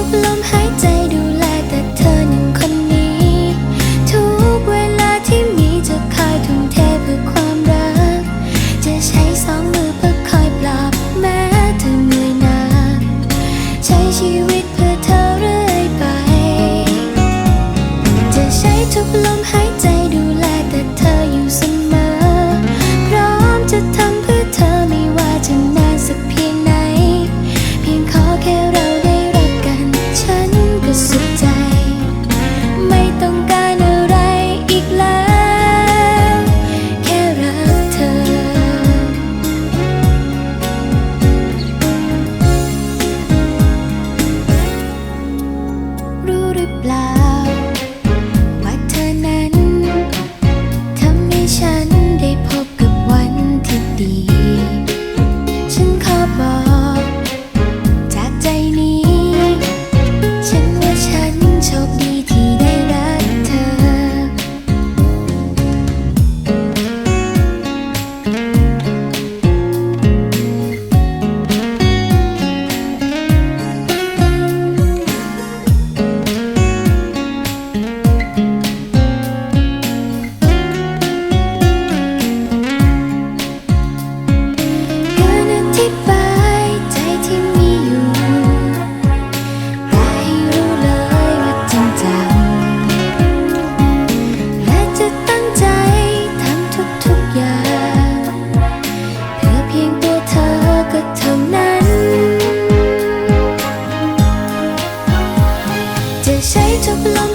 ทุกลมหายใจดูแลแต่เธอหนึ่งคนนี้ ทุกเวลาที่มีจะคอยทุ่มเทเพื่อความรัก จะใช้สองมือเพื่อคอยปลอบแม้เธอเหนื่อยหนักใช้ชีวิตเพื่อเธอเรื่อยไป จะใช้ทุกลมหายใจดูแลแต่เธออยู่เสมอ พร้อมจะ ใช้ทุกลม